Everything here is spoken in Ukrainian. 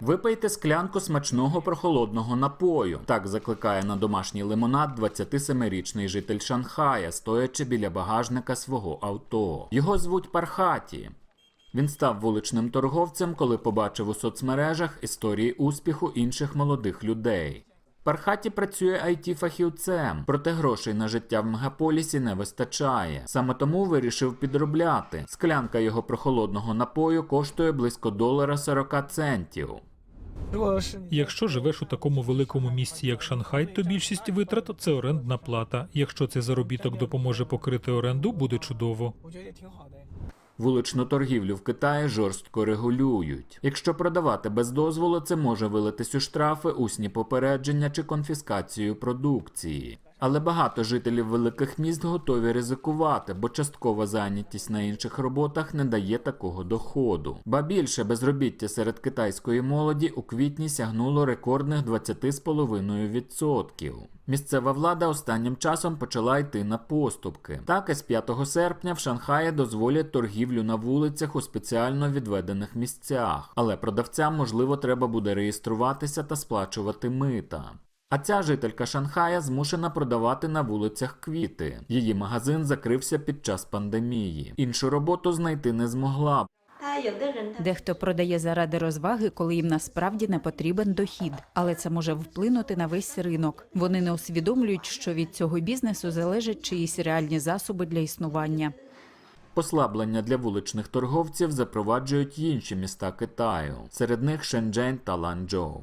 Випийте склянку смачного прохолодного напою. Так закликає на домашній лимонад 27-річний житель Шанхая, стоячи біля багажника свого авто. Його звуть Пархаті. Він став вуличним торговцем, коли побачив у соцмережах історії успіху інших молодих людей. Пархаті працює it фахівцем, проте грошей на життя в мегаполісі не вистачає. Саме тому вирішив підробляти. Склянка його прохолодного напою коштує близько долара 40 центів. Якщо живеш у такому великому місці, як Шанхай, то більшість витрат це орендна плата. Якщо цей заробіток допоможе покрити оренду, буде чудово. Вуличну торгівлю в Китаї жорстко регулюють. Якщо продавати без дозволу, це може вилитись у штрафи, усні попередження чи конфіскацію продукції. Але багато жителів великих міст готові ризикувати, бо часткова зайнятість на інших роботах не дає такого доходу. Ба більше безробіття серед китайської молоді у квітні сягнуло рекордних 20,5%. Місцева влада останнім часом почала йти на поступки. Так, із 5 серпня в Шанхаї дозволять торгівлю на вулицях у спеціально відведених місцях, але продавцям можливо треба буде реєструватися та сплачувати мита. А ця жителька Шанхая змушена продавати на вулицях квіти. Її магазин закрився під час пандемії. Іншу роботу знайти не змогла. Дехто продає заради розваги, коли їм насправді не потрібен дохід, але це може вплинути на весь ринок. Вони не усвідомлюють, що від цього бізнесу залежать чиїсь реальні засоби для існування. Послаблення для вуличних торговців запроваджують інші міста Китаю, серед них Шенджень та Ланчжоу.